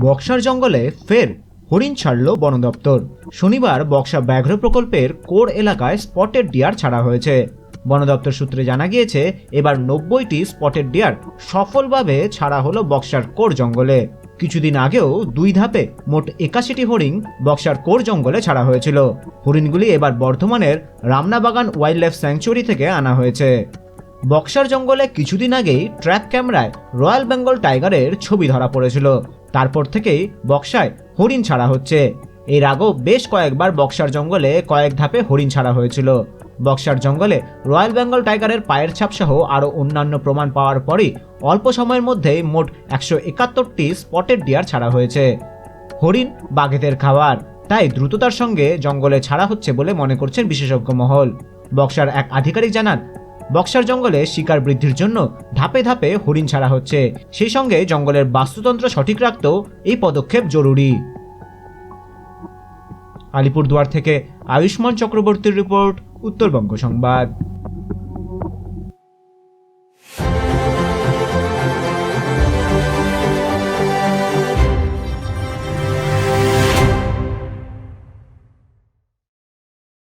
Boxer জঙ্গলে ফের হরিণ ছাড়ল বন দপ্তর। শনিবার বক্সা ব্যাঘ্র প্রকল্পের কোর এলাকায় স্পটেড ডিয়ার ছাড়া হয়েছে। বন দপ্তর সূত্রে জানা গিয়েছে, এবার নব্বইটি স্পটেড ডিয়ার সফলভাবে ছাড়া হলো বক্সার কোর জঙ্গলে। কিছুদিন আগেও দুই ধাপে মোট একাশিটি হরিণ বক্সার কোর জঙ্গলে ছাড়া হয়েছিল। হরিণগুলি এবার বর্ধমানের রামনাবাগান ওয়াইল্ড লাইফ স্যাংচুয়ারি থেকে আনা হয়েছে। বক্সার জঙ্গলে কিছুদিন আগেই ট্র্যাপ ক্যামেরায় রয়্যাল বেঙ্গল টাইগারের ছবি ধরা পড়েছিল। তারপর থেকেই বক্সায় হরিণ ছাড়া হচ্ছে। এর আগেও বেশ কয়েকবার বক্সার জঙ্গলে কয়েক ধাপে হরিণ ছাড়া হয়েছিল। বক্সার জঙ্গলে রয়্যাল বেঙ্গল টাইগারের পায়ের ছাপ সহ আরও অন্যান্য প্রমাণ পাওয়ার পরই অল্প সময়ের মধ্যেই মোট একশো একাত্তরটি স্পটেড ডিয়ার ছাড়া হয়েছে। হরিণ বাঘেদের খাবার। তাই দ্রুততার সঙ্গে জঙ্গলে ছাড়া হচ্ছে বলে মনে করছেন বিশেষজ্ঞ মহল। বক্সার এক আধিকারিক জানান বক্সার জঙ্গলে শিকার বৃদ্ধির জন্য ধাপে ধাপে হরিণ ছাড়া হচ্ছে। সেই সঙ্গে জঙ্গলের বাস্তুতন্ত্র সঠিক রাখতেও এই পদক্ষেপ জরুরি। আলিপুরদুয়ার থেকে আয়ুষ্মান চক্রবর্তীর রিপোর্ট, উত্তরবঙ্গ সংবাদ।